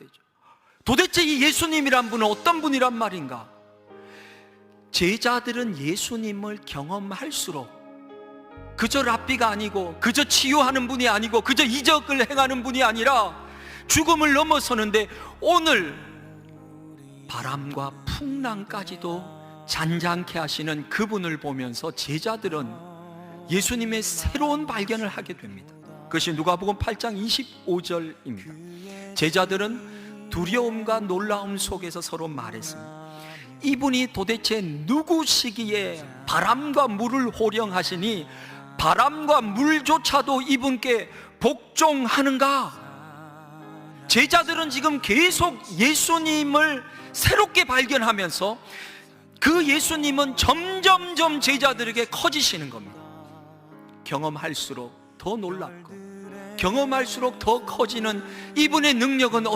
되죠. 도대체 이 예수님이란 분은 어떤 분이란 말인가? 제자들은 예수님을 경험할수록 그저 랍비가 아니고 그저 치유하는 분이 아니고 그저 이적을 행하는 분이 아니라 죽음을 넘어서는데 오늘 바람과 풍랑까지도 잔잔케 하시는 그분을 보면서 제자들은 예수님의 새로운 발견을 하게 됩니다. 그것이 누가복음 8장 25절입니다. 제자들은 두려움과 놀라움 속에서 서로 말했습니다. 이분이 도대체 누구시기에 바람과 물을 호령하시니 바람과 물조차도 이분께 복종하는가? 제자들은 지금 계속 예수님을 새롭게 발견하면서 그 예수님은 점점점 제자들에게 커지시는 겁니다. 경험할수록 더 놀랍고 경험할수록 더 커지는 이분의 능력은